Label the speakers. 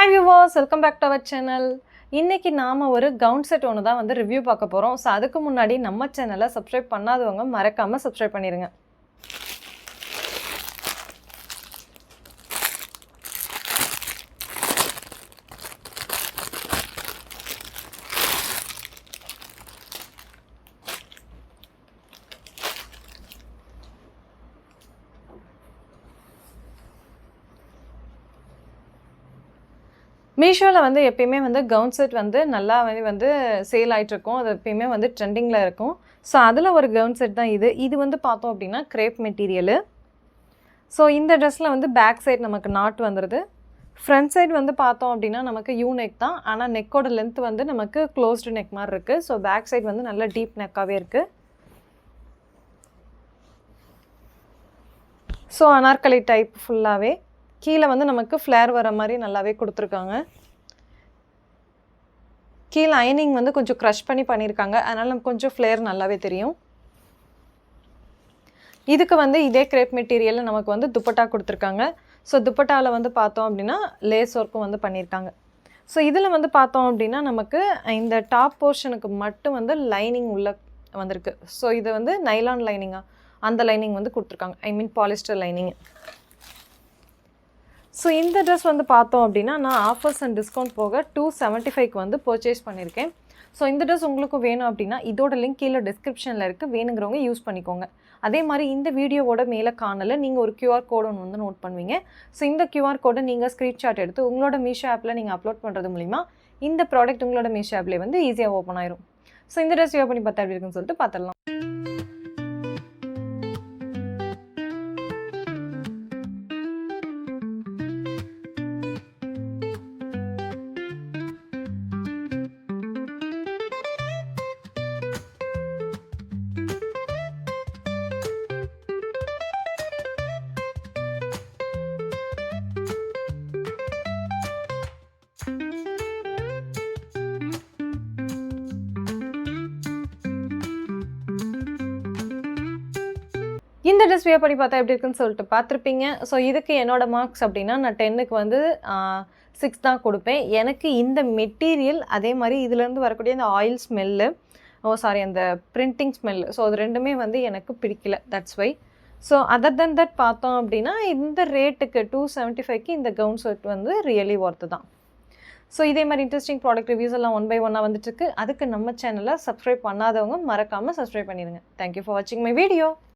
Speaker 1: Hi viewers welcome back to our channel இன்றைக்கி நாம் ஒரு கவுன் செட் ஒன்று தான் வந்து ரிவ்யூ பார்க்க போகிறோம் ஸோ அதுக்கு முன்னாடி நம்ம சேனலை சப்ஸ்கிரைப் பண்ணாதவங்க மறக்காமல் சப்ஸ்கிரைப் பண்ணிடுங்க மீஷோவில் வந்து எப்பயுமே வந்து கவுன் செட் வந்து நல்லா வந்து வந்து சேல் ஆகிட்ருக்கும் அது எப்பயுமே வந்து ட்ரெண்டிங்கில் இருக்கும். ஸோ அதில் ஒரு கவுன் செட் தான் இது. இது வந்து பார்த்தோம் அப்படின்னா கிரேப் மெட்டீரியலு. ஸோ இந்த ட்ரெஸ்ஸில் வந்து பேக் சைட் நமக்கு நாட் வந்துடுது ஃப்ரண்ட் சைடு வந்து பார்த்தோம் அப்படின்னா நமக்கு யூ நெக் தான். ஆனால் நெக்கோட லென்த் வந்து நமக்கு க்ளோஸ்டு நெக் மாதிரி இருக்குது ஸோ பேக் சைடு வந்து நல்ல டீப் நெக்காகவே இருக்குது ஸோ அனார்கலி டைப் ஃபுல்லாகவே கீழே வந்து நமக்கு ஃப்ளேர் வர மாதிரி நல்லாவே கொடுத்துருக்காங்க. கீழே அயனிங் வந்து கொஞ்சம் க்ரஷ் பண்ணி பண்ணியிருக்காங்க அதனால் நமக்கு கொஞ்சம் ஃப்ளேர் நல்லாவே தெரியும். இதுக்கு வந்து இதே கிரேப் மெட்டீரியலில் நமக்கு வந்து துப்பட்டா கொடுத்துருக்காங்க. ஸோ துப்பட்டாவில் வந்து பார்த்தோம் அப்படின்னா லேஸ் ஒர்க்கும் வந்து பண்ணியிருக்காங்க ஸோ இதில் வந்து பார்த்தோம் அப்படின்னா நமக்கு இந்த டாப் போர்ஷனுக்கு மட்டும் வந்து லைனிங் உள்ள வந்திருக்கு. ஸோ இது வந்து நைலான் லைனிங்காக அந்த லைனிங் வந்து கொடுத்துருக்காங்க. I mean polyester lining so இந்த ட்ரெஸ் வந்து பார்த்தோம் அப்படின்னா நான் ஆஃபர்ஸ் அண்ட் டிஸ்கவுண்ட் போக டூ செவன்ட்டி ஃபைவ்க்கு வந்து பர்ச்சேஸ் பண்ணியிருக்கேன். ஸோ இந்த ட்ரெஸ் உங்களுக்கு வேணும் அப்படின்னா இதோட லிங்க் கீழே டிஸ்கிரிப்ஷனில் இருக்குது வேணுங்கிறவங்க யூஸ் பண்ணிக்கோங்க. அதே மாதிரி இந்த வீடியோவோட மேலே காணல நீங்கள் ஒரு கியூஆர் கோடு ஒன்று வந்து நோட் பண்ணுவீங்க. ஸோ இந்த கியூஆர் கோடை நீங்கள் ஸ்க்ரீன்ஷாட் எடுத்து உங்களோட மீஷோ ஆப்பில் நீங்கள் அப்லோட் பண்ணுறது மூலிமா இந்த ப்ராடக்ட் உங்களோட மீஷோ ஆப்லேயே வந்து ஈஸியாக ஓப்பன் ஆயிரும். ஸோ இந்த ட்ரெஸ் யூ பண்ணி பார்த்தா எப்படி இருக்குன்னு சொல்லிட்டு பார்த்துடலாம். இந்த ட்ரெஸ் வியர் பண்ணி பார்த்தா எப்படி இருக்குன்னு சொல்லிட்டு பார்த்துருப்பீங்க. ஸோ இதுக்கு என்னோட மார்க்ஸ் அப்படின்னா நான் டென்னுக்கு வந்து சிக்ஸ் தான் கொடுப்பேன். எனக்கு இந்த மெட்டீரியல் அதே மாதிரி இதுலேருந்து வரக்கூடிய அந்த ஆயில் ஸ்மெல்லு ஓ சாரி அந்த பிரிண்டிங் ஸ்மெல்லு ஸோ அது ரெண்டுமே வந்து எனக்கு பிடிக்கல. That's why so other than that பார்த்தோம் அப்படின்னா இந்த ரேட்டுக்கு டூ செவன்ட்டி ஃபைவ்க்கு இந்த கவுன் செட் வந்து ரியலி ஒர்த்து தான். ஸோ இதே மாதிரி இன்ட்ரெஸ்டிங் ப்ராடக்ட் ரிவ்யூஸ் எல்லாம் ஒன் பை ஒன்னாக வந்துட்டுருக்கு அதுக்கு நம்ம சேனலை சப்ஸ்கிரைப் பண்ணாதவங்க மறக்காமல் சப்ஸ்கிரைப் பண்ணிடுங்க. தேங்க்யூ ஃபார் வாட்சிங் மை வீடியோ